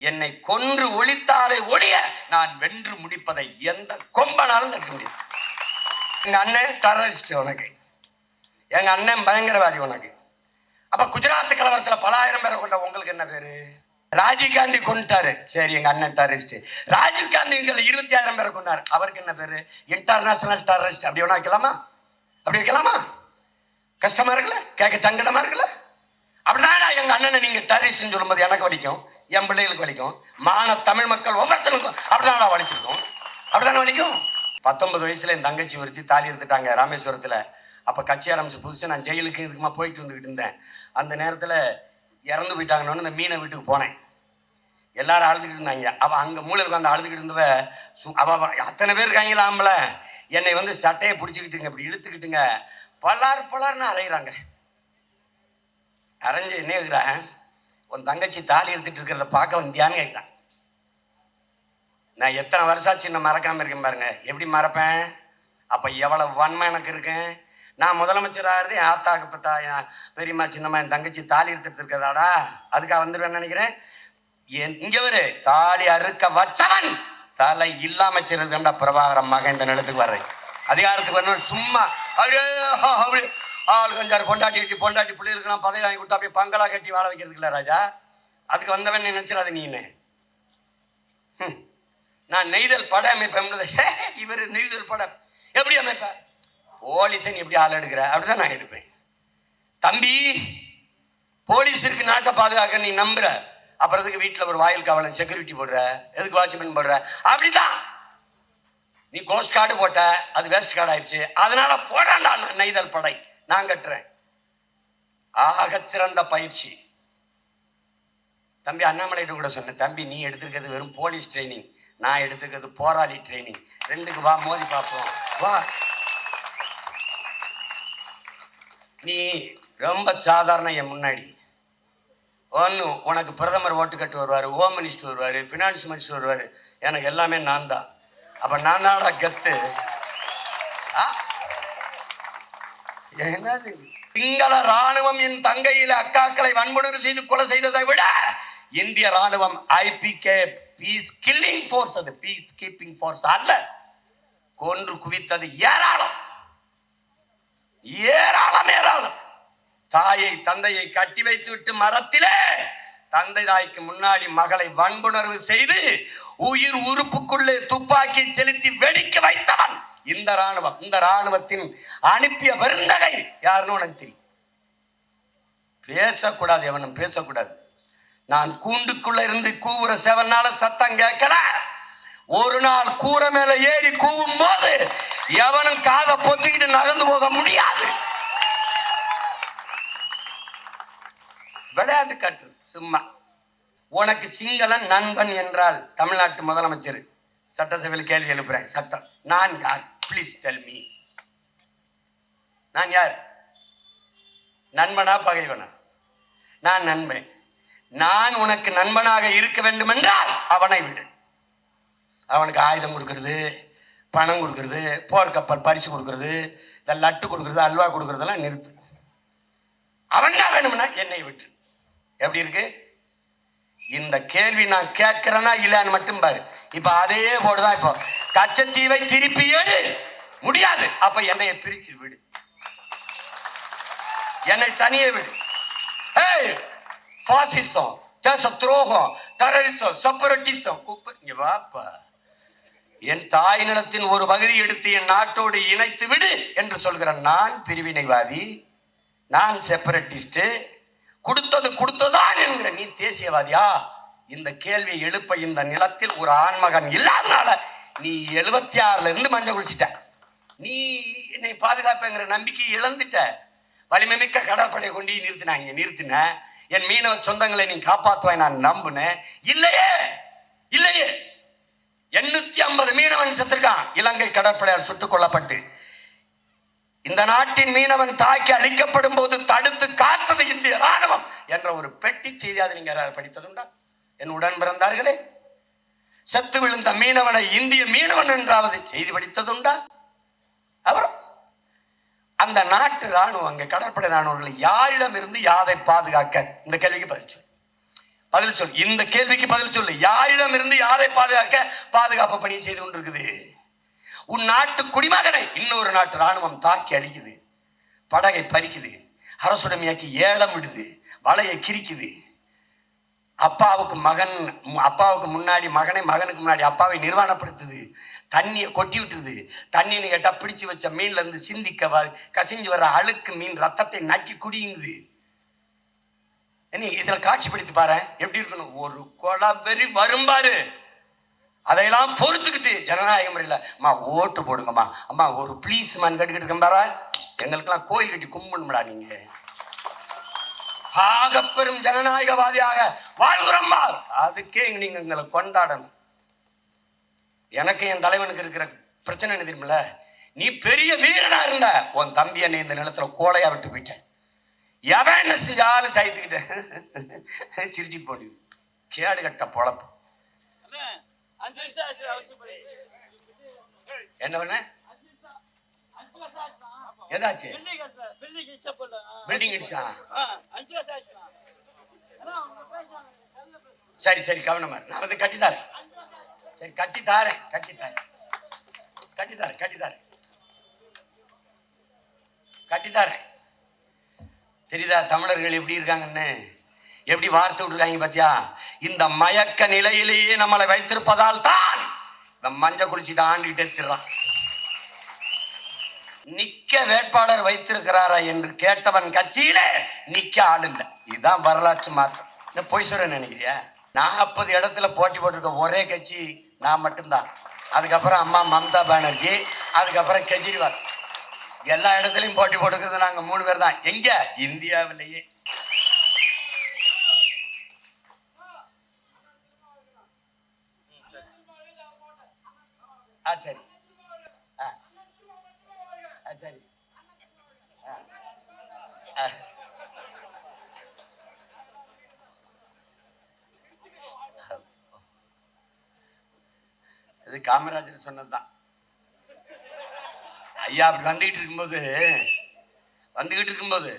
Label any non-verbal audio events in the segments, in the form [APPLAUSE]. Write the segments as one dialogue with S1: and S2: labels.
S1: என்னை கொன்று ஒழித்தாலே ஒழிய நான் வென்று முடிப்பதை எந்த கொம்பனாலும் தடுக்க முடியாது. எங்க அண்ணன் டெரரிஸ்ட் உனக்கு. எங்க அண்ணன் பயங்கரவாதி உனக்கு. அப்ப குஜராத் கலவரத்துல பல ஆயிரம் பேரை கொண்ட உங்களுக்கு என்ன பேரு? ராஜீவ்காந்தி கொண்டுட்டாரு சரி எங்க அண்ணன் டெரரிஸ்ட் ராஜீவ் காந்தி எங்களை இருபத்தி ஆயிரம் பேரை கொண்டாரு. அவருக்கு என்ன பேரு? இன்டர்நேஷனல் டெரரிஸ்ட் அப்படி வேணா வைக்கலாமா? அப்படி வைக்கலாமா? கஷ்டமா இருக்குல்ல? கேட்க சங்கடமா இருக்குல்ல? அப்படின்னா எங்க அண்ணனை நீங்க டெரரிஸ்ட்னு சொல்லும்போது எனக்கு வலிக்கும். என் பிள்ளைகளுக்கு வலிக்கும். மான தமிழ் மக்கள் ஒவ்வொருத்தனுக்கும் அப்படிதான் வலிச்சிருக்கும். அப்படிதானே வலிக்கும்? பத்தொன்பது வயசுல என் தங்கச்சி ஒருத்தி தாலி எடுத்துட்டாங்க ராமேஸ்வரத்தில். அப்போ கட்சி ஆரம்பிச்சு புதுசு நான் ஜெயிலுக்கு இதுக்குமா போயிட்டு வந்துகிட்டு இருந்தேன். அந்த நேரத்தில் இறந்து போயிட்டாங்கன்னு இந்த மீனை வீட்டுக்கு போனேன். எல்லாரும் அழுதுகிட்டு இருந்தாங்க. அவள் அங்கே மூலையில் உட்காந்து அழுதுகிட்டு இருந்தவ சு- அவ அத்தனை பேர் இருக்காங்களா ஆம்பளை என்னை வந்து சட்டையை பிடிச்சிக்கிட்டுங்க இப்படி இழுத்துக்கிட்டுங்க. பலார் பலார்னு அரைகிறாங்க அரைஞ்சு என்ன இருக்கிறேன் உன் தங்கச்சி தாலி எடுத்துட்டு இருக்கிறத பார்க்க வந்தியான்னு கேட்குறான் நான் எத்தனை வருஷம் ஆச்சு இன்னும் மறக்காம இருக்கேன் பாருங்க. எப்படி மறப்பேன்? அப்போ எவ்வளவு வன்மை எனக்கு இருக்கேன் நான் முதலமைச்சர் இருந்து என் ஆத்தாக்கு பத்தா என் பெரியம்மா சின்னம்மா என் தங்கச்சி தாலி எடுத்துட்டு இருக்கிறதாடா. அதுக்காக வந்துடுவேன்னு நினைக்கிறேன். என் இங்கே ஒரு தாலி அறுக்க வச்சவன். தலை இல்லாம சிறதுண்டா பிரபாகரம் மகன் இந்த நிலத்துக்கு வர்றேன் அதிகாரத்துக்கு வரணும் சும்மா அப்படியே அப்படியே ஆள் கொஞ்சம் பொண்டாட்டி கட்டி பொண்டாட்டி பிள்ளைகளுக்கெல்லாம் பதவி வாங்கி கொடுத்தா அப்படியே பங்களா கட்டி வாழ வைக்கிறதுக்கு ராஜா? அதுக்கு வந்தவன் நீ நினைச்சிடாத நீனு நான் நெய்தல் படம் அமைப்பேன் இவர் நெய்தல் படம் எப்படி அமைப்பேன் போலீஸை எப்படி ஆள் எடுக்கிற? அப்படிதான் நான் எடுப்பேன். தம்பி போலீஸ் இருக்கு நாட்டை பாதுகாக்க நீ நம்புற. அப்புறம் எதுக்கு வீட்டில் ஒரு வாயில் காவலன் செக்யூரிட்டி போடுற? எதுக்கு வாட்ச்மேன் போடுற? அப்படிதான். நீ கோஸ்ட் கார்டு போட்ட அது வேஸ்ட் கார்டு ஆயிடுச்சு. அதனால போடாண்டா நெய்தல் படை. நான் கட்டுறேன். ஆகச் சிறந்த பயிற்சி. தம்பி அண்ணாமலைகிட்ட கூட சொன்னேன் தம்பி நீ எடுத்திருக்கிறது வெறும் போலீஸ் ட்ரைனிங். நான் எடுத்துக்கிறது போராளி ட்ரைனிங். ரெண்டுக்கு வா மோதி பார்ப்போம் வா. நீ ரொம்ப சாதாரண என் முன்னாடி. ஒன்று உனக்கு பிரதமர் ஓட்டு கட்டு வருவார் ஹோம் மினிஸ்டர் வருவார் ஃபினான்ஸ் மினிஸ்டர் வருவார். எனக்கு எல்லாமே நான் தான் அப்போ நான் தான்டா கத்து? ஆ? என்னது? சிங்கள ராணுவம் என் தங்கையில அக்காக்களை வன்புணர்வு செய்து கொலை செய்ததை விட இந்திய ராணுவம் ஐபிகே பீஸ் கில்லிங் ஃபோர்ஸ் அது. பீஸ் கீப்பிங் ஃபோர்ஸ் அல்ல. கொன்று குவித்தது ஏராளம். ஏராளம் ஏராளம். தாயை தந்தையை கட்டி வைத்து விட்டு மரத்திலே தந்தை தாய்க்கு முன்னாடி மகளை வன்புணர்வு செய்து உயிர் உறுப்புக்குள்ளே துப்பாக்கி செலுத்தி வெடிக்க வைத்தவன். இந்த ராணுவம் இந்த ராணுவத்தின் அனுப்பிய பெருந்தகை யாருன்னு உனக்கு தெரியும். பேசக்கூடாது எவனும் பேசக்கூடாது. நான் கூண்டுக்குள்ள இருந்து கூவுற செவனால சத்தம் கேட்கல. ஒரு நாள் கூரை மேல ஏறி கூவும் போது எவனும் காதை பொத்திக்கிட்டு நகர்ந்து போக முடியாது. விளையாட்டு காட்டு சும்மா. உனக்கு சிங்களன் நண்பன் என்றால் தமிழ்நாட்டு முதலமைச்சர். சட்டசபையில் கேள்வி எழுப்புறேன் சட்டம் நான் யார்? ப்ளீஸ் டெல் மீ நான் யார்? நண்பனா பகைவனா? நான் நண்பன். நான் உனக்கு நண்பனாக இருக்க வேண்டும் என்றால் அவனை விடு. அவனுக்கு ஆயுதம் கொடுக்கறது பணம் கொடுக்கறது போர்க்கப்பல் பரிசு கொடுக்கறது இந்த லட்டு கொடுக்கறது அல்வா கொடுக்கறதெல்லாம் நிறுத்து. அவன் தான் வேணும்னா என்னை விட்டு. எப்படி இருக்கு? இந்த கேள்வி நான் கேட்குறேன்னா இல்லைன்னு மட்டும் பாரு. இப்போ அதே போடுதான் இப்போ. கச்சத்தீவை திருப்பி எடு. முடியாது. அப்ப என்னைய பிரிச்சு விடு. என்னை தனியே விடு. ஏய் பாசிசம் தேச துரோகம் டெரரிசம் செப்பரட்டிசம் இங்க வாப்பா. என் தாய் நிலத்தின் ஒரு பகுதி எடுத்து என் நாட்டோடு இணைத்து விடு என்று சொல்கிற நான் பிரிவினைவாதி நான் செப்பரட்டிஸ்ட் கொடுத்தது கொடுத்ததான் என்கிற நீ தேசியவாதியா? இந்த கேள்வி எழுப்ப இந்த நிலத்தில் ஒரு ஆண்மகன் இல்லாதனால நீ எழுபத்தி ஆறுல இருந்து மஞ்சள் குளிச்சிட்ட. நீ என்னை பாதுகாப்பேங்கிற நம்பிக்கை இழந்துட்ட. வலிமை மிக்க கடற்படையை கொண்டு நிறுத்தினாங்க நிறுத்தின என் மீனவ சொந்தங்களை நீ காப்பாத்துவாய் நான் நம்புனேன். இல்லையே! இல்லையே! எண்ணூத்தி ஐம்பது மீனவன் செத்துருக்கான். இலங்கை கடற்படையால் சுட்டுக் கொல்லப்பட்டு. இந்த நாட்டின் மீனவன் தாக்கி அழிக்கப்படும் போது தடுத்து காத்தது இந்திய ராணுவம் என்ற ஒரு பெட்டி செய்தி அதை நீங்க யாராவது படித்ததுண்டா? என் உடன் பிறந்தார்களே. செத்து விழுந்த மீனவனை இந்திய மீனவன் என்றாவது செய்தி படித்ததுண்டா? அப்புறம் அந்த நாட்டு ராணுவம் அங்கே கடற்படை ராணுவர்கள் யாரிடம் இருந்து யாதை பாதுகாக்க? இந்த கேள்விக்கு பதில் சொல். பதில் சொல். இந்த கேள்விக்கு பதில் சொல்லு. யாரிடம் இருந்து யாரை பாதுகாக்க பாதுகாப்பு பணியை செய்து கொண்டிருக்குது? உன் நாட்டு குடிமகனை இன்னொரு நாட்டு ராணுவம் தாக்கி அழிக்குது. படகை பறிக்குது. அரசுடைமையாக்கி ஏலம் விடுது. வலையை கிரிக்குது. அப்பாவுக்கு மகன் அப்பாவுக்கு முன்னாடி மகனை மகனுக்கு முன்னாடி அப்பாவை நிர்வாணப்படுத்துது. தண்ணியை கொட்டி விட்டுருது. தண்ணின்னு கேட்டால் பிடிச்சு வச்ச மீன்லேருந்து சிந்திக்க வ- கசிஞ்சு வர அழுக்கு மீன் ரத்தத்தை நக்கி குடியுங்குது என்ன இதில் காட்சிப்படுத்தி பாரு. எப்படி இருக்கணும்? ஒரு கொலை வெறி வரும்பாரு அதையெல்லாம் பொறுத்துக்கிட்டு ஜனநாயக முறையில் அம்மா ஓட்டு போடுங்கம்மா. அம்மா ஒரு ப்ளீஸ் மேன் கட்டுக்கிட்டு இருக்கேன் பாரா. எங்களுக்கெல்லாம் கோயில் கட்டி கும்பணுமாடா நீங்கள் ஆக ஆகப்பெரும் ஜனநாயகவாதியாக வாழ்கிறோம்மா. அதுக்கே நீங்க எங்களை கொண்டாடணும். எனக்கு என் தலைவனுக்கு இருக்கிற பிரச்சனை என்ன தெரியுமில்ல? நீ பெரிய வீரனா இருந்த உன் தம்பி என்னை இந்த நிலத்துல கோலையா விட்டு போயிட்டேன். எவன் என்ன செஞ்சாலும் சாய்த்துக்கிட்டேன். சிரிச்சுட்டு போடி. கேடு கட்ட பொழப்பு. என்ன பண்ண?
S2: கட்டுறேன், building இடிச்ச
S1: சரி சரி கவனமா நான் வந்து கட்டி தரேன். சரி கட்டி தாரேன் கட்டி தாரேன். கட்டி கட்டி கட்டி தெரியுதா தமிழர்கள் எப்படி இருக்காங்கன்னு? எப்படி வார்த்தை விட்டுருக்காங்க பார்த்தியா இந்த மயக்க நிலையிலேயே நம்மளை வைத்திருப்பதால் தான் இந்த மஞ்சள் குளிச்சுட்டு ஆண்டுகிட்டே திர்றான். நிக்க வேட்பாளர் வைத்திருக்கிறாரா என்று கேட்டவன் கட்சியில நிக்க ஆள் இல்லை. இதுதான் வரலாற்று மாற்றம். என்ன பொய் சொல்ற நினைக்கிறியா நாற்பது இடத்துல போட்டி போட்டிருக்க ஒரே கட்சி நான் மட்டும்தான். அதுக்கப்புறம் அம்மா மம்தா பானர்ஜி அதுக்கப்புறம் கெஜ்ரிவால். எல்லா இடத்துலையும் போட்டி போட்டுக்கிறது நாங்கள் மூணு பேர் தான். எங்க? இந்தியாவிலேயே. ஆ சரி. சரி ah. இது காமராஜர் சொன்னதுதான். ஐயா அப்படி வந்துகிட்டு இருக்கும்போது வந்துகிட்டு இருக்கும்போது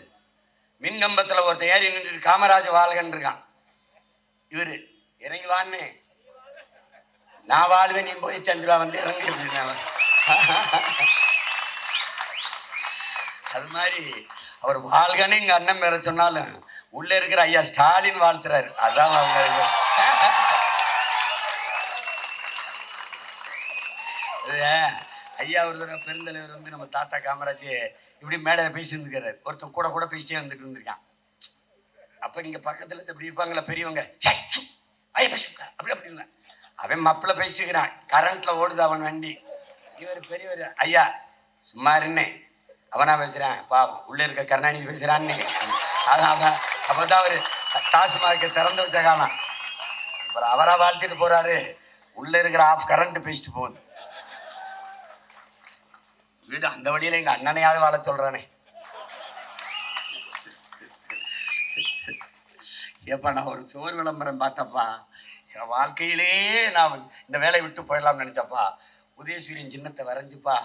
S1: மின் கம்பத்தில் ஒருத்தன் ஏறி நின்று காமராஜ வாழ்கன் இருக்கான். இவரு இறங்கி வான்னு. நான் வாழ்வேன் நீ போய் சந்திரா வந்து இறங்கி அப்படின்னா [LAUGHS] அது மாதிரி அவர் வாழ்கன்னு எங்க அண்ணன் பேர சொன்னாலும் உள்ளே இருக்கிற ஐயா ஸ்டாலின் வாழ்த்துறாரு. அதான் அவங்க ஐயா ஒரு தடவை பெருந்தலைவர் வந்து நம்ம தாத்தா காமராஜ் இப்படி மேடையில் பேசி இருந்துக்கிறாரு ஒருத்தன் கூட கூட பேசிட்டே வந்துட்டு இருந்திருக்கான். அப்போ இங்கே பக்கத்தில் இப்படி இருப்பாங்களா பெரியவங்க ஐயா பேச அப்படி அப்படி இல்லை. அவன் மப்பிள பேசிட்டுக்கிறான் கரண்ட்ல ஓடுது அவன் வண்டி. இவர் பெரியவர் ஐயா சும்மா இருந்தேன் அவனா பேசுறான். பாவம் உள்ள இருக்க கருணாநிதி பேசுறான்னு. அதான் அதான். அப்பதான் அவரு டாஸ்மார்க்கை திறந்து வச்ச காலம். அப்புறம் அவரா வாழ்த்திட்டு போறாரு. உள்ள இருக்கிற ஆஃப் கரண்ட் பேசிட்டு போகுது. வீடு அந்த வழியில எங்க அண்ணனையாவது வாழ சொல்றானே. ஏப்பா நான் ஒரு சுவர் விளம்பரம் பார்த்தப்பா. என் வாழ்க்கையிலேயே நான் இந்த வேலையை விட்டு போயிடலாம்னு நினைச்சப்பா. உதயசூரியன் சின்னத்தை வரைஞ்சுப்பா.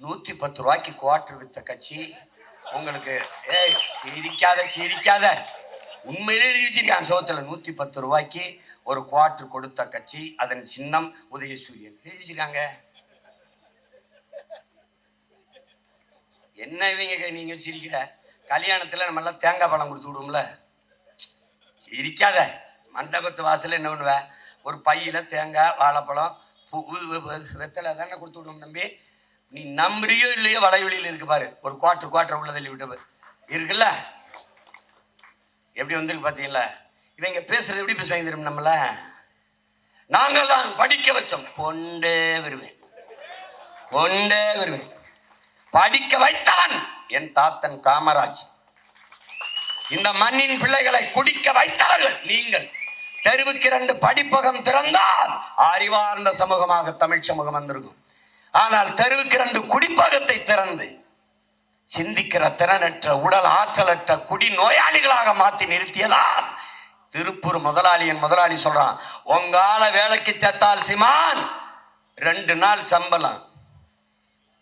S1: நூற்றி பத்து ரூபாய்க்கு குவார்டர் வித்த கட்சி உங்களுக்கு ஏய் சிரிக்காத சிரிக்காத. உண்மையிலே எழுதி வச்சிருக்கான் சோத்துல. நூற்றி பத்து ரூபாய்க்கு ஒரு குவார்டர் கொடுத்த கட்சி அதன் சின்னம் உதயசூரியன். எழுதி வச்சிருக்காங்க. என்ன இவங்க நீங்க சிரிக்கிற? கல்யாணத்துல நம்ம எல்லாம் தேங்காய் பழம் கொடுத்து விடுவோம்ல. சிரிக்காத. மண்டபத்து வாசலில் என்ன பண்ணுவேன் ஒரு பையில தேங்காய் வாழைப்பழம் வெத்தலை தானே கொடுத்து விடுவோம் நம்பி நீ நம்புறியோ இல்லையோ வலைவெளியில் இருக்கு பாரு. ஒரு குவாட்டர் குவாட்டர் உள்ள தள்ளி விட்டு இருக்குல்ல? எப்படி வந்திருக்கு பார்த்தீங்களா இவங்க பேசுறது எப்படி பேசுவாங்க தெரியும் நம்மள? நாங்கள் தான் படிக்க வச்சோம். கொண்டே வருவேன். கொண்டே வருவேன். படிக்க வைத்தவன் என் தாத்தன் காமராஜ். இந்த மண்ணின் பிள்ளைகளை குடிக்க வைத்தவர்கள் நீங்கள். தெருவுக்கு இரண்டு படிப்பகம் திறந்தால் அறிவார்ந்த சமூகமாக தமிழ் சமூகம் வந்திருக்கும். ஆனால் தெருவுக்கு இரண்டு குடிப்பகத்தை திறந்து சிந்திக்கிற திறனற்ற உடல் ஆற்றலற்ற குடி நோயாளிகளாக மாற்றி நிறுத்தியதால் திருப்பூர் முதலாளியின் முதலாளி சொல்றான் உங்கால வேலைக்கு செத்தால் சிமான் ரெண்டு நாள் சம்பளம்.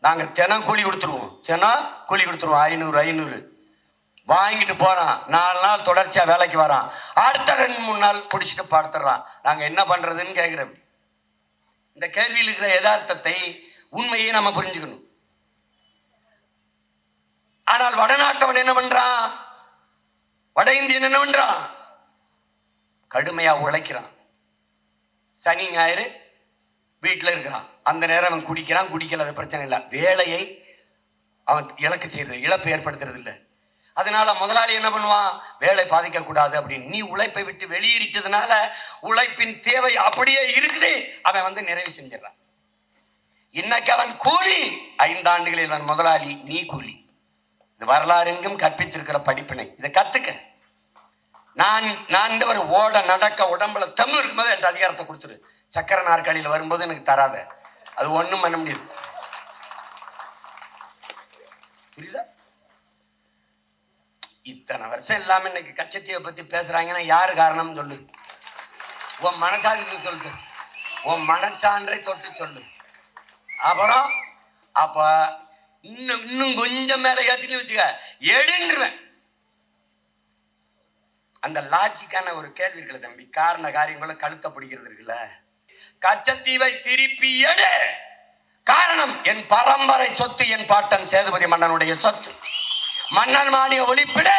S1: நாங்க தினம் கூலி கொடுத்துருவோம். தினம் கூலி கொடுத்துருவோம். ஐநூறு ஐநூறு. வாங்கிட்டு போறான். நாலு நாள் தொடர்ச்சியா வேலைக்கு வரான். அடுத்த ரெண்டு மூணு நாள் பிடிச்சிட்டு படுத்துறான். நாங்க என்ன பண்றதுன்னு கேட்கிறோம் இந்த கேள்வியில் இருக்கிற யதார்த்தத்தை உண்மையை நம்ம புரிஞ்சுக்கணும். ஆனால் வடநாட்டவன் என்ன பண்றான் வட இந்தியன் என்ன பண்றான் கடுமையா உழைக்கிறான். சனி ஞாயிறு வீட்டில் இருக்கிறான். அந்த நேரம் அவன் குடிக்கிறான் குடிக்கல அது பிரச்சனை இல்லை. வேலையை அவன் இழக்க செய்யறது இழப்பு ஏற்படுத்துறது இல்லை. அதனால முதலாளி என்ன பண்ணுவான்? வேலை பாதிக்கக்கூடாது அப்படின்னு. நீ உழைப்பை விட்டு வெளியேறிட்டதுனால உழைப்பின் தேவை அப்படியே இருக்குது. அவன் வந்து நிறைவு செஞ்சிடறான். இன்னைக்கு அவன் கூலி. ஐந்தாண்டுகளில் அவன் முதலாளி நீ கூலி. இது வரலாறு எங்கும் கற்பித்திருக்கிற படிப்பினை. இதை கத்துக்க. நான் நான் இந்த ஒரு ஓட நடக்க உடம்புல தெம்பு இருக்கும்போது என்கிட்ட அதிகாரத்தை கொடுத்துரு. சக்கர நாற்காலியில் வரும்போது எனக்கு தராத. அது ஒன்றும் பண்ண முடியாது. புரியுதா? இத்தனை வருஷம் இல்லாமல் இன்னைக்கு கச்சத்தீவை பத்தி பேசுறாங்கன்னா யாரு காரணம்னு சொல்லு. உன் மனசாந்தி சொல்லு. உன் மனச்சான்றை தொட்டு சொல்லு. அப்புறம் அப்ப இன்னும் இன்னும் கொஞ்சம் மேலே ஏற்றினு வச்சுக்க எடுன்றுவேன். அந்த லாஜிக்கான ஒரு கேள்வி இருக்குல்ல தம்பி காரண காரியங்களும் கழுத்த பிடிக்கிறது இருக்குல்ல? கச்சத்தீவை திருப்பி எடு. காரணம் என் பரம்பரை சொத்து என் பாட்டன் சேதுபதி மன்னனுடைய சொத்து. மன்னன் மானிய ஒழிப்பிடு.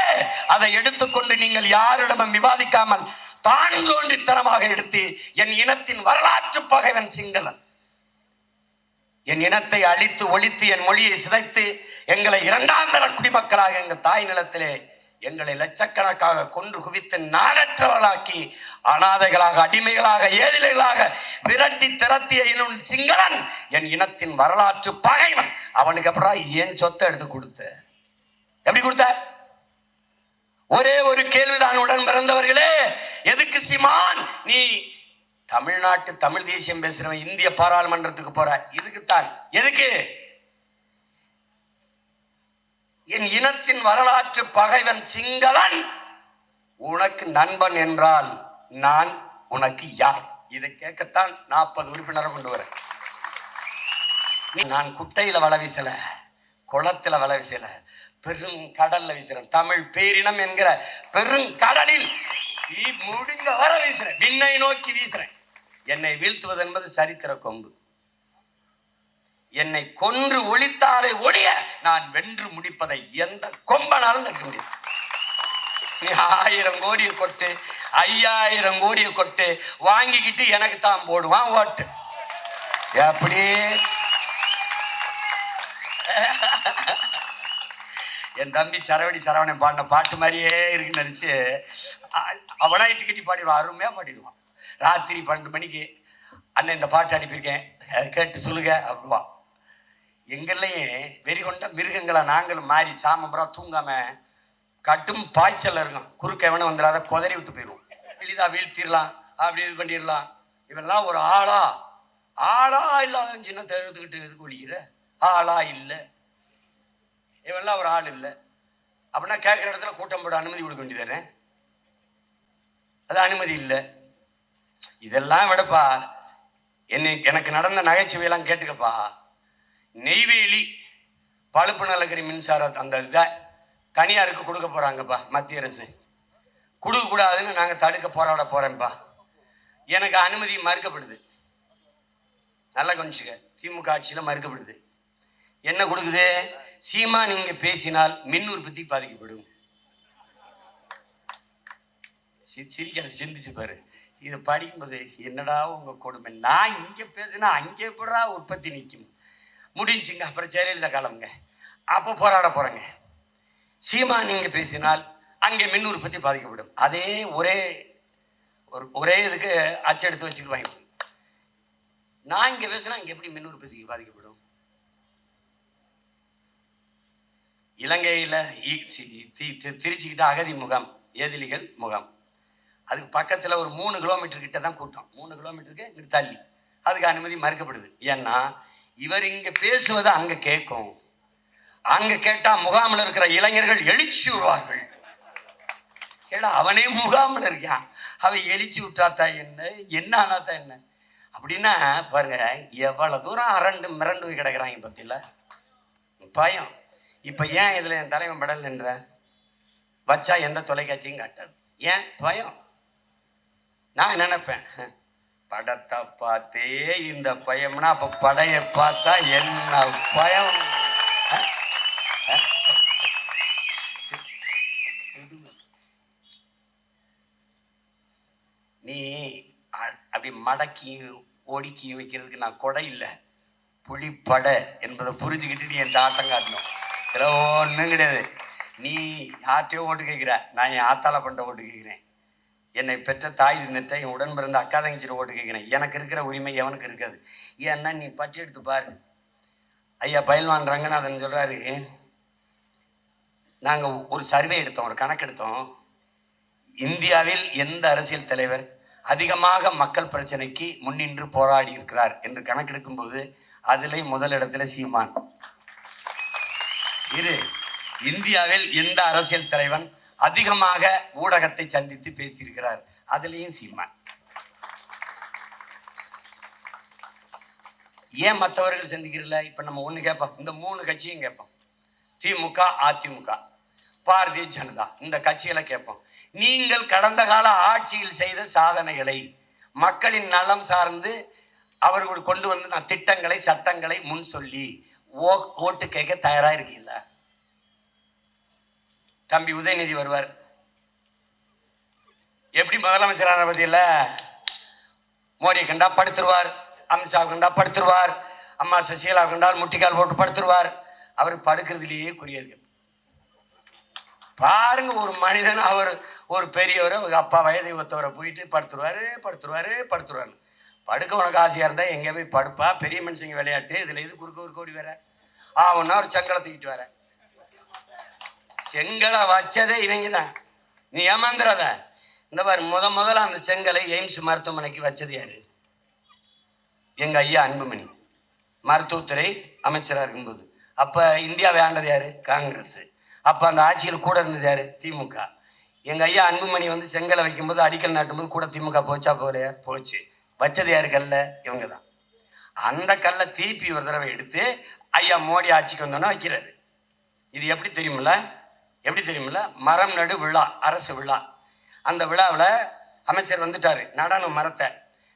S1: அதை எடுத்துக்கொண்டு நீங்கள் யாரிடமும் விவாதிக்காமல் தான் தோன்றித்தனமாக எடுத்து என் இனத்தின் வரலாற்று பகைவன் சிங்களன். என் இனத்தை அழித்து ஒழித்து என் மொழியை சிதைத்து எங்களை இரண்டாம் தர குடிமக்களாக எங்கள் தாய் நிலத்திலே எங்களை லட்சக்கணக்காக கொன்று குவித்து நாடற்றவர்களாக்கி அனாதைகளாக அடிமைகளாக ஏதிலைகளாக விரட்டி திரத்திய என் சிங்களன் என் இனத்தின் வரலாற்று பகைவன். அவனுக்கு அப்புறம் ஏன் சொத்தை எடுத்து கொடுத்த? எப்படி கொடுத்த? ஒரே ஒரு கேள்விதான் உடன் பிறந்தவர்களே. எதுக்கு சீமான்? நீ தமிழ்நாட்டு தமிழ் தேசியம் பேசுறவன் இந்திய பாராளுமன்றத்துக்கு போற. இதுக்குத்தான். எதுக்கு? என் இனத்தின் வரலாற்று பகைவன் சிங்களன். உனக்கு நண்பன் என்றால் நான் உனக்கு யார்? இதை கேட்கத்தான் நாற்பது உறுப்பினரை கொண்டு வரேன். நான் குட்டையில வள வீசல குளத்துல வள வீசல பெருங்கடல்ல வீசுறேன். தமிழ் பேரினம் என்கிற பெருங்கடலில் கடலில் முடிந்த வர வீசுறேன் விண்ணை நோக்கி வீசுறேன். என்னை வீழ்த்துவது என்பது சரித்திர கொம்பு. என்னை கொன்று ஒழித்தாலே ஒழிய நான் வென்று முடிப்பதை எந்த கொம்பனாலும் தடுக்க முடியும் நீ ஆயிரம் கோடியை கொட்டு ஐயாயிரம் கோடியை கொட்டு வாங்கிக்கிட்டு எனக்கு தான் போடுவான் ஓட்டு. எப்படி? என் தம்பி சரவடி சரவணன் பாடின பாட்டு மாதிரியே இருக்குன்னு நினச்சி அவனாயிட்டு கட்டி பாடிடுவான் அருமையாக பாடிடுவான். ராத்திரி பன்னெண்டு மணிக்கு அண்ணன் இந்த பாட்டு அனுப்பியிருக்கேன். அதை கேட்டு சொல்லுங்க அப்படிவா எங்கள்லையே வெறி கொண்ட மிருகங்களை நாங்களும் மாறி சாமம்புறா தூங்காம கட்டும் பாய்ச்சல் இருக்கும். குறுக்க எவனும் வந்துடாத குதறி விட்டு போயிடுவோம். எளிதா வீழ்த்திடலாம் அப்படி இது பண்ணிடலாம். இவெல்லாம் ஒரு ஆளா? ஆளா இல்லாத சின்ன தெருத்துக்கிட்டு எதுக்கு ஒழிக்கிற? ஆளா இல்லை. இவெல்லாம் ஒரு ஆள் இல்லை. அப்படின்னா கேட்குற இடத்துல கூட்டம் போட அனுமதி கொடுக்க வேண்டியதானே அது அனுமதி இல்லை. இதெல்லாம் விடப்பா. என்னை எனக்கு நடந்த நகைச்சுவையெல்லாம் கேட்டுக்கப்பா. நெய்வேலி பழுப்பு நலகிரி மின்சார அந்த இதை தனியாருக்கு கொடுக்க போகிறாங்கப்பா மத்திய அரசு. கொடுக்கக்கூடாதுன்னு நாங்கள் தடுக்க போராட போகிறேன்ப்பா எனக்கு அனுமதி மறுக்கப்படுது. நல்லா கொஞ்சிக்க திமுக ஆட்சியில் மறுக்கப்படுது. என்ன கொடுக்குது? சீமா நீங்கள் பேசினால் மின் உற்பத்தி பாதிக்கப்படும். சி- சிரிக்காத சிந்திச்சு பாரு. இதை படிக்கும்போது என்னடா உங்கள் கொடுமை? நான் இங்கே பேசினா அங்கே எப்படா உற்பத்தி நிற்கும்? முடிஞ்சுங்க. அப்புறம் ஜெயலலிதா காலம்ங்க அப்போ போராட போகிறேங்க சீமா நீங்கள் பேசினால் அங்கே மின் உற்பத்தி பாதிக்கப்படும். அதே ஒரே ஒரு ஒரே இதுக்கு அச்செடுத்து வச்சுக்குவாங்க நான் இங்கே பேசினா இங்கே எப்படி மின் உற்பத்தி பாதிக்கப்படும்? இலங்கையில் திருச்சிக்கிட்ட அகதி முகாம் ஏதிலிகள் முகாம். அதுக்கு பக்கத்தில் ஒரு மூணு கிலோமீட்டர் கிட்ட தான் கூட்டம். மூணு கிலோமீட்டருக்கு இங்கிட்டு தள்ளி. அதுக்கு அனுமதி மறுக்கப்படுது. ஏன்னா இவர் இங்கே பேசுவது அங்கே கேட்கும். அங்கே கேட்டால் முகாமில் இருக்கிற இளைஞர்கள் எழுச்சி விடுவார்கள். ஏடா அவனே முகாமில் இருக்கான். அவன் எழுச்சி விட்டாத்தா என்ன? என்ன ஆனாத்தா என்ன? அப்படின்னா பாருங்க எவ்வளவு தூரம் அரண்டு மிரண்டு போய் கிடக்குறாங்க பத்தியில பயம். இப்போ ஏன் இதில் என் தலைவன் படல் நின்ற? வச்சா எந்த தொலைக்காட்சியும் காட்டாது. ஏன்? பயம். நான் நினைப்பேன்? படத்தை பார்த்தே இந்த பயம்னா அப்போ படையை பார்த்தா என்ன பயம்? நீ அ- அப்படி மடக்கி ஒடுக்கி வைக்கிறதுக்கு நான் கொடை இல்லை. புலிப்படை என்பதை புரிஞ்சுக்கிட்டு நீ என் ஆட்டம் காட்டணும். இதில் ஒன்றும் கிடையாது. நீ யார்கிட்டயோ ஓட்டு கேட்குற. நான் என் ஆத்தால பண்ண ஓட்டு கேட்குறேன். என்னை பெற்ற தாய் இருந்துட்ட என் உடன் பிறந்த அக்கா தங்கச்சிட்ட ஓட்டு கேட்கிறேன் எனக்கு இருக்கிற உரிமை எவனுக்கு இருக்காது. ஏன்னா நீ பட்டி எடுத்து பாரு. ஐயா பயில்வான் ரங்கநாதன் சொல்கிறாரு நாங்கள் ஒரு சர்வே எடுத்தோம் ஒரு கணக்கு எடுத்தோம். இந்தியாவில் எந்த அரசியல் தலைவர் அதிகமாக மக்கள் பிரச்சனைக்கு முன்னின்று போராடி இருக்கிறார் என்று கணக்கெடுக்கும்போது அதிலே முதலிடத்துல சீமான். இரு இந்தியாவில் எந்த அரசியல் தலைவன் அதிகமாக ஊடகத்தை சந்தித்து பேசியிருக்கிறார். அதுலேயும் சீமான் ஏன் மற்றவர்கள் சந்திக்கிறல? இப்ப நம்ம ஒன்று கேட்போம். இந்த மூணு கட்சியும் கேட்போம். திமுக அதிமுக. பாரதிய ஜனதா. இந்த கட்சிகளை கேட்போம். நீங்கள் கடந்த கால ஆட்சியில் செய்த சாதனைகளை மக்களின் நலம் சார்ந்து அவர்கள் கொண்டு வந்து நான் திட்டங்களை சட்டங்களை முன் சொல்லி ஓ ஓட்டு கேட்க தயாராக இருக்கீங்களா? தம்பி உதயநிதி வருவார். எப்படி முதலமைச்சரான பத்தியில? மோடியை கண்டா படுத்துருவார் அமித்ஷா கண்டா படுத்துருவார் அம்மா சசிகலா கண்டால் முட்டிக்கால் போட்டு படுத்துருவார். அவர் படுக்கிறதுலேயே குறிய இருக்கு. பாருங்க ஒரு மனிதன் அவர் ஒரு பெரியவர் ஒரு அப்பா வயதை ஒத்தவரை போயிட்டு படுத்துருவாரு படுத்துருவாரு படுத்துருவாரு படுக்க உனக்கு ஆசையாக இருந்தால் எங்கே போய் படுப்பா? பெரிய மனுஷங்க விளையாட்டு இதில் இது குறுக்க ஒரு கோடி வேற? ஆவுன்னா ஒரு செங்கலை தூக்கிட்டு வரேன் செங்கலை வச்சதே இவங்க தான் நீ ஏமாந்துடாத இந்த பாரு முத முதல்ல அந்த செங்கலை எய்ம்ஸ் மருத்துவமனைக்கு வச்சது யாரு? எங்க ஐயா அன்புமணி. மருத்துவத்துறை அமைச்சராக இருக்கும்போது. அப்போ இந்தியாவை ஆண்டது யாரு? காங்கிரஸ். அப்போ அந்த ஆட்சியில் கூட இருந்தது யாரு? திமுக. எங்கள் ஐயா அன்புமணி வந்து செங்கலை வைக்கும்போது அடிக்கல் நாட்டும்போது கூட திமுக போச்சா போகலையா? போச்சு. வச்சது யாரு கல்ல? இவங்க தான் அந்த கல்லை திருப்பி ஒரு தடவை எடுத்து ஐயா மோடி ஆட்சிக்கு வந்தோன்னா வைக்கிறாரு. இது எப்படி தெரியுமில்ல? எப்படி தெரியுமில்ல? மரம் நடு விழா அரசு விழா. அந்த விழாவில் அமைச்சர் வந்துட்டார். நடனும் மரத்தை.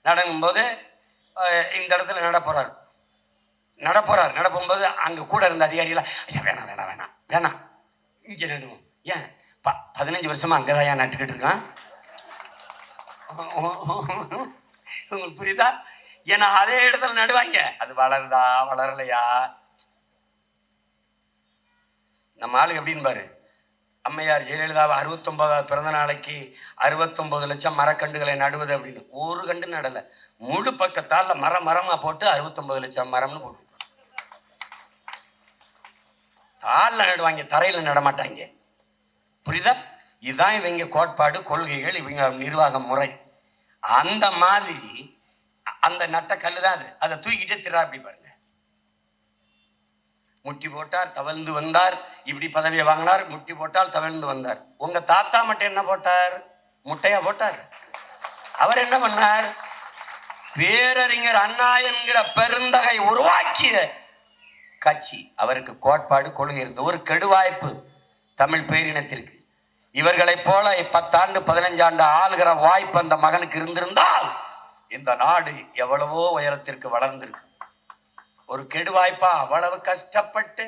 S1: நடங்கும்போது இந்த இடத்துல நட நடப்போகிறார் நட நட போகும்போது அங்கே கூட இருந்த அதிகாரிகளாக ஐயா வேணாம் வேணாம் வேணாம் வேணாம். இங்கே நடுவோம் ஏன்? ப பதினஞ்சு வருஷமாக அங்கே தான் ஏன் நட்டுக்கிட்டு இருக்கான்? உங்களுக்கு புரியுதா? ஏன்னா அதே இடத்துல நடுவாங்க. அது வளருதா வளரலையா? நம்ம ஆளு எப்படின்னு பாரு. அம்மையார் ஜெயலலிதா அறுபத்தொம்பதாவது பிறந்த நாளைக்கு அறுபத்தொம்பது லட்சம் மரக்கண்டுகளை நடுவது அப்படின்னு. ஒரு கண்டு நடலை. முழு பக்கத்தால் மரம் மரமாக போட்டு அறுபத்தொம்பது லட்சம் மரம்னு போட்டு தாளில் நடுவாங்க தரையில் நட மாட்டாங்க. புரியுதா? இதுதான் இவங்க கோட்பாடு கொள்கைகள் இவங்க நிர்வாக முறை. அந்த மாதிரி அந்த நட்ட கல்லு தான் அது. அதை தூக்கிட்டே திரா அப்படி பாருங்க. முட்டி போட்டார் தவழ்ந்து வந்தார். இப்படி பதவியை வாங்கினார் முட்டி போட்டால் தவழ்ந்து வந்தார். உங்க தாத்தா மட்டும் என்ன போட்டார்? முட்டையா போட்டார். அவர் என்ன பண்ணார்? பேரறிஞர் அண்ணா என்கிற பெருந்தகை உருவாக்கிய கட்சி. அவருக்கு கோட்பாடு கொள்கை இருந்தது. ஒரு கெடுவாய்ப்பு தமிழ் பேரினத்திற்கு. இவர்களைப் போல பத்தாண்டு பதினஞ்சாண்டு ஆளுகிற வாய்ப்பு அந்த மகனுக்கு இருந்திருந்தால் இந்த நாடு எவ்வளவோ உயரத்திற்கு வளர்ந்திருக்கு ஒரு கெடுவாய்ப்பா அவ்வளவு கஷ்டப்பட்டு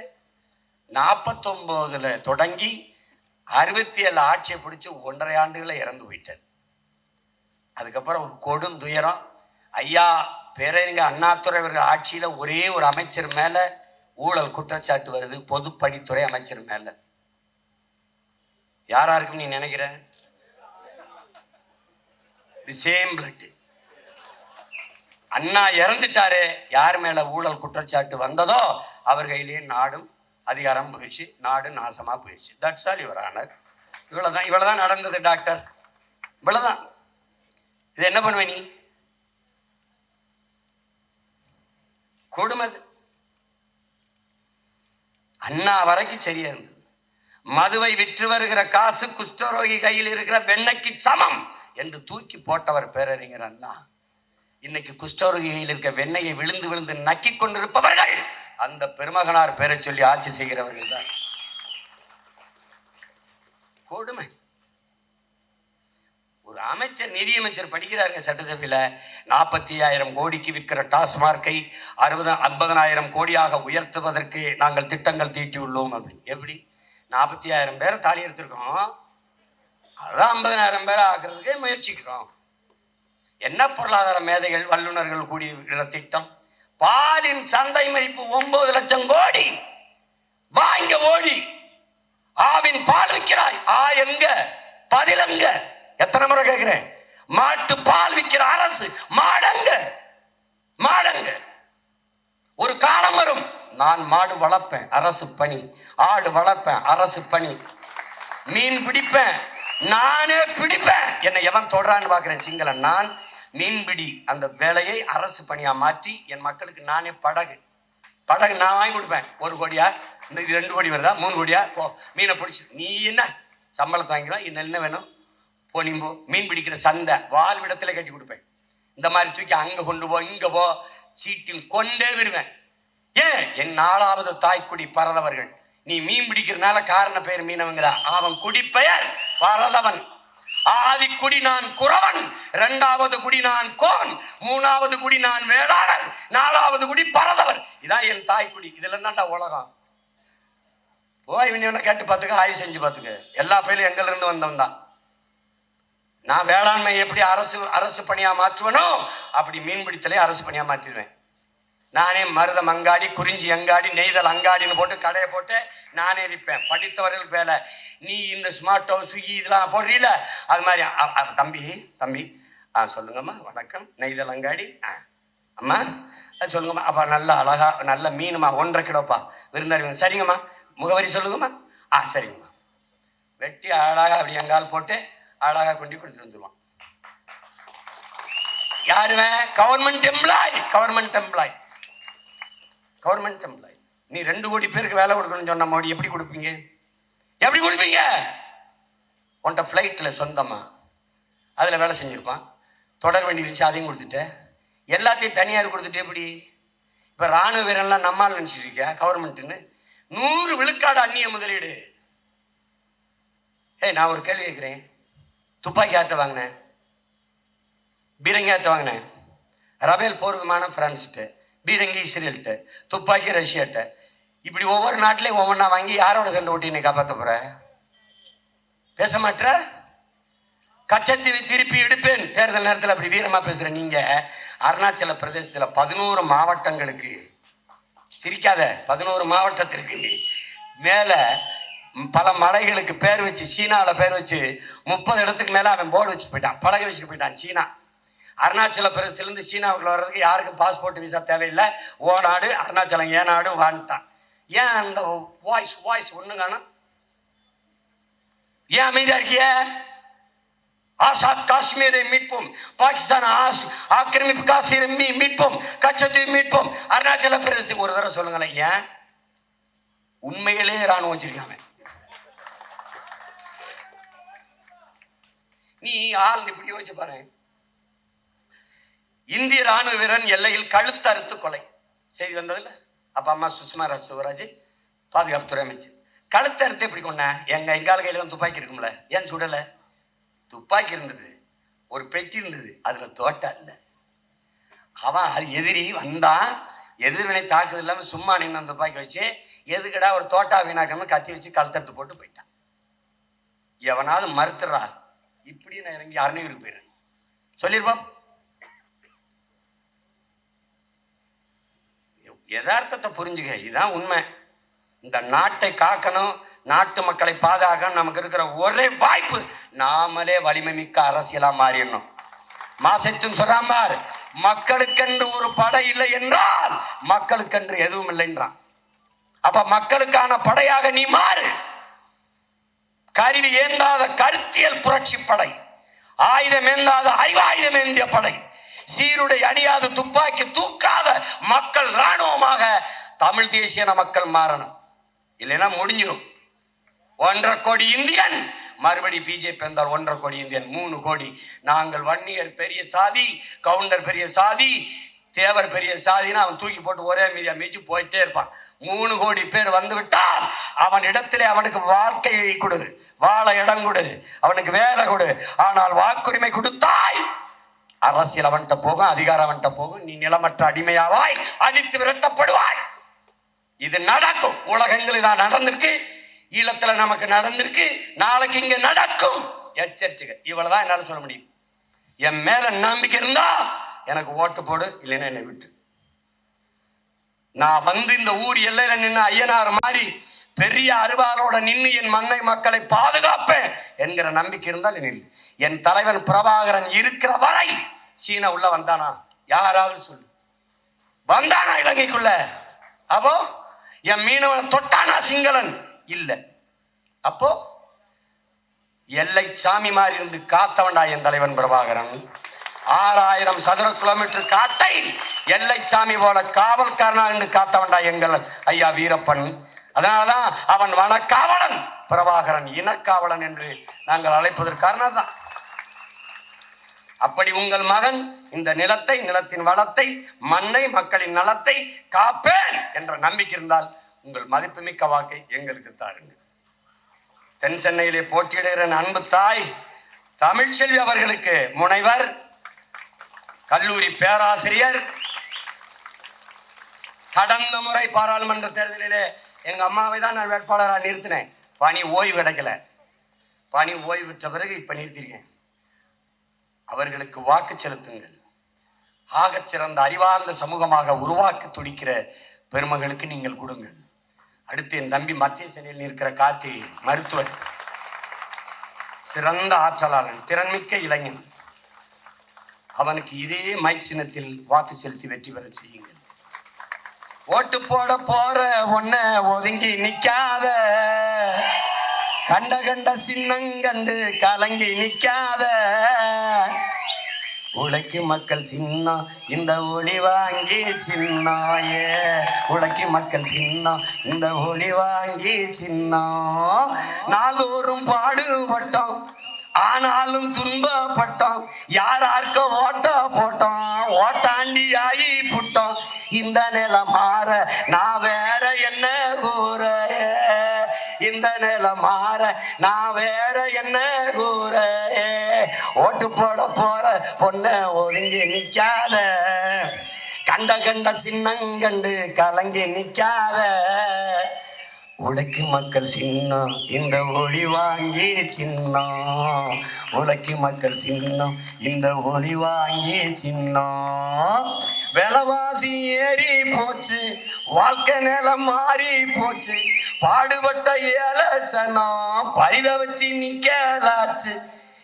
S1: நாற்பத்தொம்போதில் தொடங்கி அறுபத்தி ஏழு ஆட்சியை பிடிச்சி ஒன்றரை ஆண்டுகளை இறந்து போயிட்டார். அதுக்கப்புறம் ஒரு கொடும் துயரம் ஐயா பேரறிஞர் அண்ணாத்துறை அவர்கள் ஆட்சியில் ஒரே ஒரு அமைச்சர் மேலே ஊழல் குற்றச்சாட்டு வருது பொதுப்பணித்துறை அமைச்சர் மேலே. யாரா நீ நினைக்கிற? தி சேம் பிளட்டு அண்ணா இறந்துட்டாரு யார் மேல ஊழல் குற்றச்சாட்டு வந்ததோ அவர் கையிலேயே நாடும் அதிகாரம் போயிடுச்சு நாடு நாசமாக போயிடுச்சு. தட்ஸ் ஆல் யுவர் ஆனர் இவ்வளவுதான் இவ்வளவுதான் நடந்தது டாக்டர் இவ்வளவுதான். இது என்ன பண்ணுவ நீ? கொடுமது. அண்ணா வரைக்கும் சரியா இருந்தது. மதுவை விற்று வருகிற காசு குஷ்டரோகி கையில் இருக்கிற வெண்ணைக்கு சமம் என்று தூக்கி போட்டவர் பேரறிஞர் அண்ணா. இன்னைக்கு குஷ்டரோகிகளில் இருக்க வெண்ணையை விழுந்து விழுந்து நக்கி கொண்டிருப்பவர்கள். அந்த பெருமகனார் பேரை சொல்லி ஆட்சி செய்கிறவர்கள் தான். கொடுமை. ஒரு அமைச்சர் நிதியமைச்சர் படிக்கிறாருங்க சட்டசபையில். நாற்பத்தி ஆயிரம் கோடிக்கு விற்கிற டாஸ்மார்க்கை அறுபது ஐம்பதனாயிரம் கோடியாக உயர்த்துவதற்கு நாங்கள் திட்டங்கள் தீட்டியுள்ளோம் அப்படின்னு. எப்படி? நாற்பத்தி ஆயிரம் பேரை தாலி எடுத்திருக்கோம். அதான் ஐம்பதனாயிரம் பேரை ஆக்குறதுக்கே முயற்சிக்கிறோம். என்ன பொருளாதார மேதைகள் வல்லுநர்கள் கூடிய திட்டம்? பாலின் சந்தை மதிப்பு ஒன்பது லட்சம் கோடி. வாங்க ஓடி. ஆவின் பால் விற்கிறாய். ஆ எங்க? பதிலங்க எத்தனை முறை கேட்கிறேன்? மாட்டு பால் விற்கிற அரசு மாடங்க. மாடங்க. ஒரு காலம் வரும். நான் மாடு வளர்ப்பேன் அரசு பணி. ஆடு வளர்ப்பேன் அரசு பணி. மீன் பிடிப்பேன் நானே பிடிப்பேன். என்னை எவன் தொடரான்னு பார்க்குறேன் சிங்களன். நான் மீன்பிடி அந்த வேலையை அரசு பணியாக மாற்றி என் மக்களுக்கு நானே படகு. படகு நான் வாங்கி கொடுப்பேன். ஒரு கோடியா? இந்த இது ரெண்டு கோடி வருதா? மூணு கோடியா? போ. மீனை பிடிச்சி. நீ என்ன? சம்பளத்தை வாங்கிக்கலாம். இன்னும் என்ன வேணும்? போ நீ போ. மீன் பிடிக்கிற சந்தை. வாழ்விடத்தில் கட்டி கொடுப்பேன். இந்த மாதிரி தூக்கி அங்கே கொண்டு போ இங்கே போ. சீட்டில் கொண்டே வருவேன் ஏன்? என் நாலாவது தாய்க்குடி பரதவர்கள். நீ மீன் பிடிக்கிறனால காரண பெயர் மீனவங்கிறா அவன் குடிப்பெயர் பரதவன். ஆதி குடி நான் குறவன் இரண்டாவது குடி நான் கோன் மூணாவது குடி நான் வேளாளர் நாலாவது குடி பரதவர். இதான் என் தாய்க்குடி இதுல தான்டா உலகம். போய் இவனை கேட்டு பார்த்துக்க ஆய்வு செஞ்சு பார்த்துக்க. எல்லா பயிலும் எங்கள்ல இருந்து வந்தவன் தான். நான் வேளாண்மை எப்படி அரசு அரசு பணியா மாற்றுவனோ அப்படி மீன்பிடித்தலே அரசு பணியா மாற்றிடுவேன். நானே மருதம் அங்காடி குறிஞ்சி அங்காடி நெய்தல் அங்காடின்னு போட்டு கடையை போட்டு நானே இருப்பேன். படித்தவர்கள் வேலை. நீ இந்த ஸ்மார்ட்டோ ஸ்விக்கி இதெல்லாம் போடுறீல அது மாதிரி. தம்பி தம்பி. ஆ சொல்லுங்கம்மா. வணக்கம். நெய்தல் அங்காடி ஆ. அம்மா அது சொல்லுங்கம்மா. அப்பா நல்ல அழகா நல்ல மீனுமா? ஒன்றரை கிலோப்பா. விருந்தாளி சரிங்கம்மா. முகவரி சொல்லுங்கம்மா. ஆ சரிங்கம்மா. வெட்டி அழகாக அப்படி எங்கால் போட்டு அழகாக கொண்டு கொடுத்துட்டு வந்துடுவான் யாருவன் government employee government employee government employee நீ ரெண்டு கோடி பேருக்கு வேலை கொடுக்கணும்னு சொன்ன மோடி எப்படி கொடுப்பீங்க? எப்படி கொடுப்பீங்க? உன்ட்ட ஃப்ளைட்டில் சொந்தமாக அதில் வேலை செஞ்சுருப்பான். தொடர் வண்டி இருந்துச்சு அதையும் கொடுத்துட்டேன் எல்லாத்தையும் தனியார் கொடுத்துட்டு எப்படி? இப்போ ராணுவ வீரன்லாம் நம்மால் நினச்சிட்டு கவர்மெண்ட்டுன்னு நூறு விழுக்காடு அந்நிய முதலீடு. ஏய் நான் ஒரு கேள்வி கேட்குறேன். துப்பாக்கி ஆற்ற வாங்கினேன். பீரங்கி ஆற்ற வாங்கினேன். ரபேல் போர் விமானம் பிரான்ஸ்கிட்ட பீரங்கி இஸ்ரேல்கிட்ட துப்பாக்கி ரஷ்யாட்ட. இப்படி ஒவ்வொரு நாட்டிலையும் ஒவ்வொன்றா வாங்கி யாரோட சண்டை ஓட்டி நீ காப்பாற்ற பேச மாட்ட கச்சத்தீவை திருப்பி எடுப்பேன். தேர்தல் நேரத்தில் அப்படி வீரமாக பேசுகிற நீங்கள் அருணாச்சல பிரதேசத்தில் பதினோரு மாவட்டங்களுக்கு சிரிக்காத பதினோரு மாவட்டத்திற்கு மேலே பல மலைகளுக்கு பேர் வச்சு சீனாவில் பேர் வச்சு முப்பது இடத்துக்கு மேலே அவன் போர்டு வச்சு போயிட்டான். பழக வச்சுட்டு போயிட்டான் சீனா. அருணாச்சல பிரதேசத்துலேருந்து சீனாவுக்குள்ள வர்றதுக்கு யாருக்கும் பாஸ்போர்ட் விசா தேவையில்லை. ஓ நாடு அருணாச்சலம் ஏ நாடு வான்ட்டான் ஏன் அந்த வாய்ஸ் வாய்ஸ் ஒன்று காணும்? ஏன் அமைதியா இருக்கிய? ஆசாத் காஷ்மீரை மீட்போம் பாகிஸ்தான் ஆஸ் ஆக்கிரமிப்பு காஷ்மீரை மீ மீட்போம் கச்சத்தீவை மீட்போம் அருணாச்சல பிரதேசத்துக்கு ஒரு தடவை சொல்லுங்களேன் ஏன்? உண்மையிலே ராணுவம் வச்சிருக்காங்க. நீ ஆள் இப்படி யோசிச்சு பாரு. இந்திய ராணுவ வீரன் எல்லையில் கழுத்தறுத்து கொலை. செய்தி வந்ததில்லை? அப்பா அம்மா சுஷ்மா ராஜ் சிவராஜ் பாதுகாப்புத்துறை அமைச்சு கழுத்து அறுத்து எப்படி கொண்டேன் எங்க எங்கால கையில் தான் துப்பாக்கி இருக்கும்ல. ஏன் சுடலை? துப்பாக்கி இருந்தது. ஒரு பெட்டி இருந்தது. அதில் தோட்டா இல்லை. அவன் அது எதிரி வந்தான் எதிர்வினை தாக்குதல் இல்லாமல் சும்மா நின்று அந்த துப்பாக்கி வச்சு எதுக்கடா ஒரு தோட்டா வீணாக்காமல் கத்தி வச்சு கழுத்தறுத்து போட்டு போயிட்டான். எவனாவது மறுத்துறா இப்படி நான் இறங்கி அரணியூருக்கு போயிடுறேன். சொல்லியிருப்பான் யதார்த்தத்தை புரிஞ்சுக்க. இதுதான் உண்மை. இந்த நாட்டை காக்கணும் நாட்டு மக்களை பாதுகாக்கணும் நமக்கு இருக்கிற ஒரே வாய்ப்பு நாமளே வலிமை மிக்க அரசியலாக மாறிடணும். மாசத்தும் சொல்றாம்பார் மக்களுக்கென்று ஒரு படை இல்லை என்றால் மக்களுக்கென்று எதுவும் இல்லைன்றான். அப்ப மக்களுக்கான படையாக நீ மாறு. கருவி ஏந்தாத கருத்தியல் புரட்சி படை ஆயுதம் ஏந்தாத அறிவாயுதம் ஏந்திய படை சீருடை அணியாத துப்பாக்கி தூக்காத மக்கள் இராணுவமாக தமிழ் தேசியன மக்கள் மாறணும். இல்லைன்னா முடிஞ்சிடும் ஒன்றரை கோடி இந்தியன். மறுபடி பிஜேபி வந்தால் ஒன்றரை கோடி இந்தியன் மூணு கோடி. நாங்கள் வன்னியர் பெரிய சாதி கவுண்டர் பெரிய சாதி தேவர் பெரிய சாதினா அவன் தூக்கி போட்டு ஒரே மீதியா மீச்சு போயிட்டே இருப்பான். மூணு கோடி பேர் வந்து விட்டால் அவன் இடத்திலே அவனுக்கு வாழ்க்கையை கொடு வாழ இடம் கொடு. அவனுக்கு வேலை கொடு. ஆனால் வாக்குரிமை கொடுத்தாய். அரசியல் அவன்கிட்ட போகும் அதிகாரம் அவன்கிட்ட போகும். நீ நிலமற்ற அடிமையாவாய் அடித்து விரட்டப்படுவாய். இது நடக்கும். உலகங்கள் இதான் நடந்திருக்கு. ஈழத்துல நமக்கு நடந்திருக்கு. நாளைக்கு இங்க நடக்கும். எச்சரிச்சுக்க. இவ்வளவுதான் என்னால சொல்ல முடியும். என் மேல நம்பிக்கை இருந்தா எனக்கு ஓட்டு போடு இல்லைன்னா என்னை விட்டு. நான் வந்து இந்த ஊர் எல்லையில நின்று ஐயனார் மாதிரி பெரிய அருவாளோட நின்று என் மண்ணை மக்களை பாதுகாப்பேன் என்கிற நம்பிக்கை இருந்தால் நில் என் தலைவன் பிரபாகரன் இருக்கிற வரை சீனா உள்ள வந்தானா? யாராவது சொல்லு. வந்தானா இலங்கைக்குள்ள? அப்போ என் மீனவனை தொட்டானா சிங்களன்? இல்ல. அப்போ எல்லை சாமி மாதிரி இருந்து காத்தவன்டா என் தலைவன் பிரபாகரன். ஆறாயிரம் சதுர கிலோமீட்டர் காட்டை எல்லை சாமி போல காவல்காரனா இருந்து காத்தவன்டா எங்கள் ஐயா வீரப்பன். அதனாலதான் அவன் வனக்காவலன் பிரபாகரன் இனக்காவலன் என்று நாங்கள் அழைப்பதற்கு தான் அப்படி உங்கள் மகன் இந்த நிலத்தை நிலத்தின் வளத்தை மண்ணை மக்களின் நலத்தை காப்பேன் என்ற நம்பிக்கை இருந்தால் உங்கள் மதிப்புமிக்க வாக்கை எங்களுக்கு தாருங்கள். தென் சென்னையிலே போட்டியிடுகிற அன்பு தாய் தமிழ்ச்செல்வி அவர்களுக்கு முனைவர் கல்லூரி பேராசிரியர் கடந்த முறை பாராளுமன்ற தேர்தலிலே எங்க அம்மாவை தான் நான் வேட்பாளராக நிறுத்தினேன். பணி ஓய்வு கிடைக்கல. பணி ஓய்வு பெற்ற பிறகு இப்ப நிறுத்திருக்கேன் அவர்களுக்கு வாக்கு செலுத்துங்கள். ஆகச் சிறந்த அறிவார்ந்த சமூகமாக உருவாக்க துடிக்கிற பெருமகளுக்கு நீங்கள் கொடுங்கள். அடுத்து என் தம்பி மத்திய சென்னையில் இருக்கிற கார்த்திகை மருத்துவர். சிறந்த ஆற்றலாளன் திறன்மிக்க இளைஞன். அவனுக்கு இதே மைக் சின்னத்தில் வாக்கு செலுத்தி வெற்றி பெற செய்யுங்கள். ஓட்டு போட போற ஒன்ன ஒதுங்கி நிக்காத. கண்ட கண்ட சின்னங்கண்டு கலங்கி நிக்காத. உழைக்கு மக்கள் சின்னம் இந்த ஒளி வாங்கி சின்னாயே. உழைக்கு மக்கள் சின்னம் இந்த ஒளி வாங்கி சின்னம். நாள்தோறும் பாடுபட்டோம் ஆனாலும் துன்பப்பட்டோம். யாரார்க்க ஓட்ட போட்டோம் ஓட்டாண்டி ஆகி புட்டோம். இந்த நிலை மாற நான் வேற என்ன கூற இந்த நிலை மாற நான் வேற என்ன கூற ஓட்டு போட போற பொண்ண ஒதுங்கி நிக்காத. கண்ட கண்ட சின்னங்கண்டு கலங்கி நிக்காத. உலக்கு மக்கள் சின்னம் இந்த ஒளி வாங்கி சின்னம். உலக்கு மக்கள் சின்னம் இந்த ஒளி வாங்கி சின்னம். விலைவாசி ஏறி போச்சு வாழ்க்கை நிலம் மாறி போச்சு. பாடுபட்ட ஏலசனம் பரித வச்சு நிக்கலாச்சு.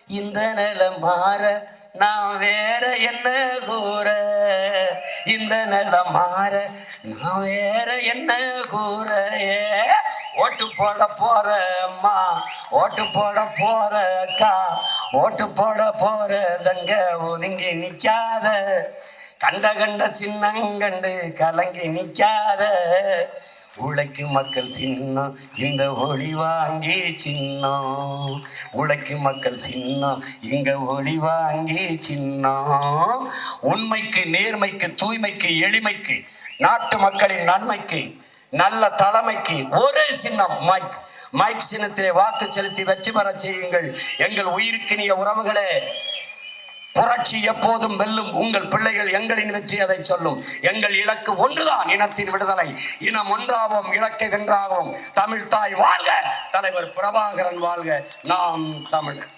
S1: இந்த நிலம் மாற நான் வேற என்ன கூற? இந்த நிலம் மாற நான் வேற என்ன கூற? ஏ ஓட்டு போட போற அம்மா ஓட்டு போட போற அக்கா ஓட்டு போட போற தங்க ஒதுங்கி நிக்காத. கண்ட கண்ட சின்னங்கண்டு கலங்கி நிக்காத. உழைக்கு மக்கள் சின்னம் இந்த ஒளி வாங்கி சின்னம். உழைக்கு மக்கள் சின்னம் இங்க ஒளி வாங்கி சின்னம். உண்மைக்கு நேர்மைக்கு தூய்மைக்கு எளிமைக்கு நாட்டு மக்களின் நன்மைக்கு நல்ல தலைமைக்கு ஒரே சின்னம் மைக் மைக் சின்னத்திலே வாக்கு செலுத்தி வெற்றி பெற செய்யுங்கள். எங்கள் உயிருக்கினிய உறவுகளே புரட்சி எப்போதும் வெல்லும். உங்கள் பிள்ளைகள் எங்களின் வெற்றி அதை சொல்லும். எங்கள் இலக்கு ஒன்றுதான் இனத்தின் விடுதலை. இனம் ஒன்றாகும் இலக்கை வென்றாகவும் தமிழ் தாய் வாழ்க தலைவர் பிரபாகரன் வாழ்க. நாம் தமிழர்.